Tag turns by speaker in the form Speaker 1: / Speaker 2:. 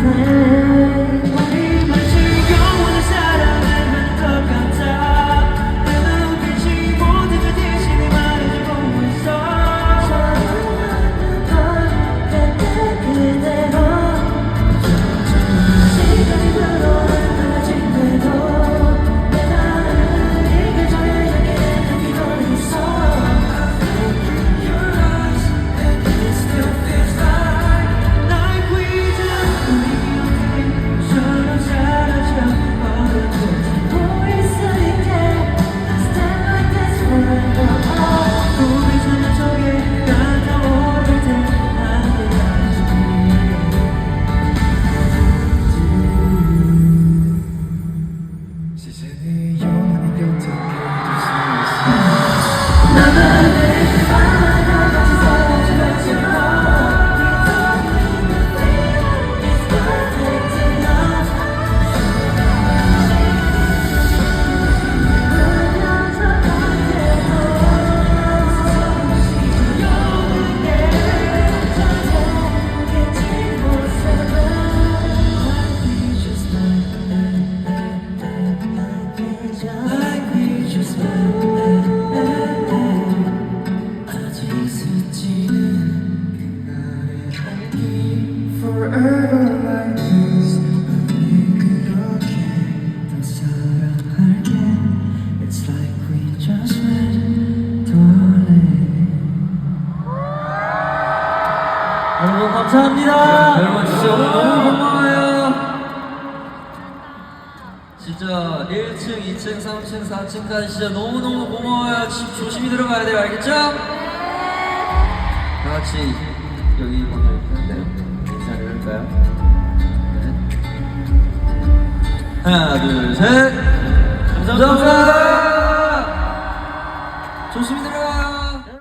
Speaker 1: forever. 진짜
Speaker 2: 1층, 2층, 3층, 4층까지 진짜 너무너무 고마워요. 집 조심히 들어가야 돼요. 알겠죠? 같이 여기 오늘 네. 인사를 할까요? 네. 하나, 둘, 셋. 감사합니다. 감사합니다.